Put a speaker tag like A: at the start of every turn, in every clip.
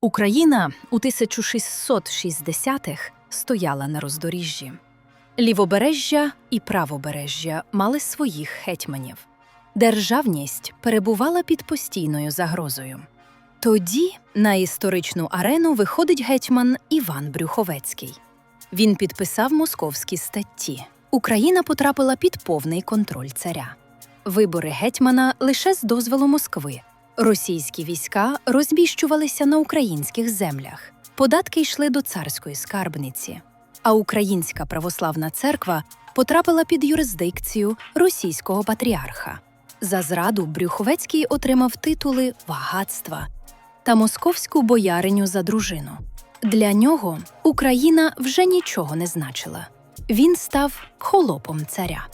A: Україна у 1660-х стояла на роздоріжжі. Лівобережжя і правобережжя мали своїх гетьманів. Державність перебувала під постійною загрозою. Тоді на історичну арену виходить гетьман Іван Брюховецький. Він підписав московські статті. Україна потрапила під повний контроль царя. Вибори гетьмана лише з дозволу Москви. Російські війська розміщувалися на українських землях. Податки йшли до царської скарбниці. А Українська православна церква потрапила під юрисдикцію російського патріарха. За зраду Брюховецький отримав титули багатства та московську бояриню за дружину. Для нього Україна вже нічого не значила. Він став холопом царя.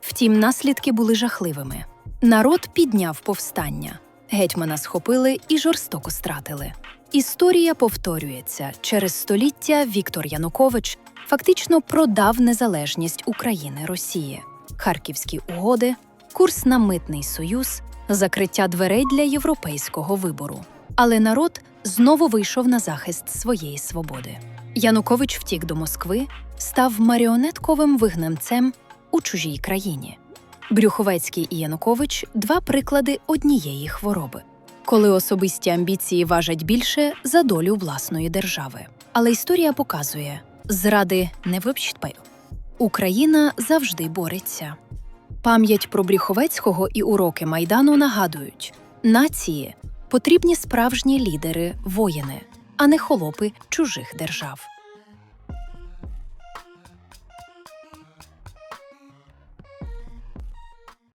A: Втім, наслідки були жахливими. Народ підняв повстання. Гетьмана схопили і жорстоко стратили. Історія повторюється. Через століття Віктор Янукович фактично продав незалежність України Росії, Харківські угоди, курс на митний союз, закриття дверей для європейського вибору. Але народ знову вийшов на захист своєї свободи. Янукович втік до Москви, став маріонетковим вигнанцем у чужій країні. Брюховецький і Янукович два приклади однієї хвороби, коли особисті амбіції важать більше за долю власної держави. Але історія показує, зради не випщитпаю. Україна завжди бореться. Пам'ять про Брюховецького і уроки майдану нагадують: нації потрібні справжні лідери, воїни, а не холопи чужих держав.